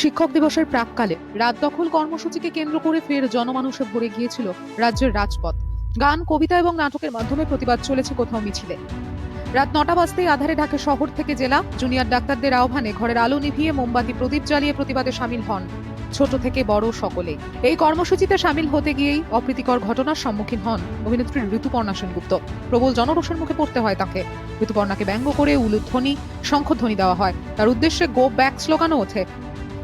শিক্ষক দিবসের প্রাককালে রাত দখল কর্মসূচিকে কেন্দ্র করে ফের জনমানুষে ভরে গিয়েছিল রাজ্যের রাজপথ। গান, কবিতা এবং নাটকের মাধ্যমে প্রতিবাদ চলেছে কোথাও মিছিলে। রাত নটা বাজতেই আধারে ঢাকে শহর থেকে জেলা জুনিয়র ডাক্তারদের আহ্বানে ঘরের আলো নিভিয়ে মোমবাতি প্রদীপ জ্বালিয়ে প্রতিবাদে সামিল হন ছোট থেকে বড় সকলে। এই কর্মসূচিতে সামিল হতে গিয়েই অপ্রীতিকর ঘটনার সম্মুখীন হন অভিনেত্রী ঋতুপর্ণা সেনগুপ্ত। প্রবল জনরোষের মুখে পড়তে হয় তাকে। ঋতুপর্ণাকে ব্যঙ্গ করে উলুধ্বনি, শঙ্খধ্বনি দেওয়া হয়। তার উদ্দেশ্যে গো ব্যাক স্লোগানও ওঠে।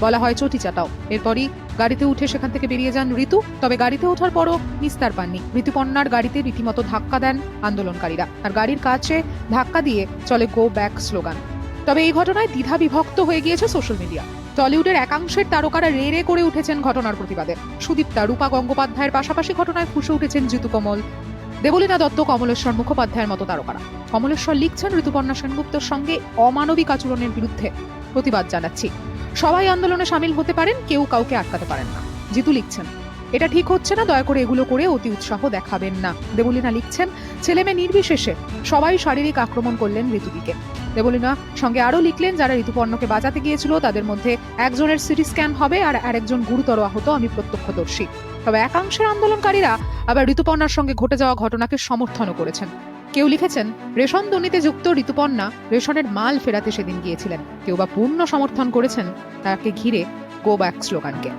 বলা হয় চটি চাটাও। এরপরই গাড়িতে উঠে সেখান থেকে বেরিয়ে যান ঋতু। তবে গাড়িতে ওঠার পরও নিস্তার পাননি। ঋতুপর্ণার গাড়িতে রীতিমতো ধাক্কা দেন আন্দোলনকারীরা। আর গাড়ির কাছে ধাক্কা দিয়ে চলে গো ব্যাক স্লোগান তবে এই ঘটনায় দ্বিধা বিভক্ত হয়ে গিয়েছে সোশ্যাল মিডিয়া টলিউডের একাংশের তারকারা রে রে করে উঠেছেন ঘটনার প্রতিবাদে। সুদীপ্তা, রূপা গঙ্গোপাধ্যায়ের পাশাপাশি ঘটনায় ফুসে উঠেছেন জিতু কমল, দেবলীনা দত্ত, কমলেশ্বর মুখোপাধ্যায়ের মতো তারকারা। কমলেশ্বর লিখছেন ঋতুপর্ণা সেনগুপ্তর সঙ্গে অমানবিক আচরণের বিরুদ্ধে প্রতিবাদ জানাচ্ছি। সবাই আন্দোলনে সামিল হতে পারেন, কেউ কাউকে আটকাতে পারেন না। জিতু লিখছেন, এটা ঠিক হচ্ছে না, দয়া করে এগুলো করে অতি উৎসাহ দেখাবেন না। দেবলীনা লিখছেন, ছেলে মেয়ে নির্বিশেষে সবাই শারীরিক আক্রমণ করলেন ঋতুদিকে দেবলীনা সঙ্গে আরও লিখলেন, যারা ঋতুপর্ণকে বাঁচাতে গিয়েছিল, তাদের মধ্যে একজনের সিটি স্ক্যান হবে আর আরেকজন গুরুতর আহত, আমি প্রত্যক্ষদর্শী। তবে একাংশের আন্দোলনকারীরা আবার ঋতুপর্ণার সঙ্গে ঘটে যাওয়া ঘটনাকে সমর্থনও করেছেন। কেউ লিখেছেন, রেশন দুর্নীতি যুক্ত ঋতুপর্ণা রেশনের মাল ফেরাতে সেদিন গিয়েছিলেন। কেউ বা পূর্ণ সমর্থন করেছেন তাকে ঘিরে গো ব্যাক স্লোগানকে।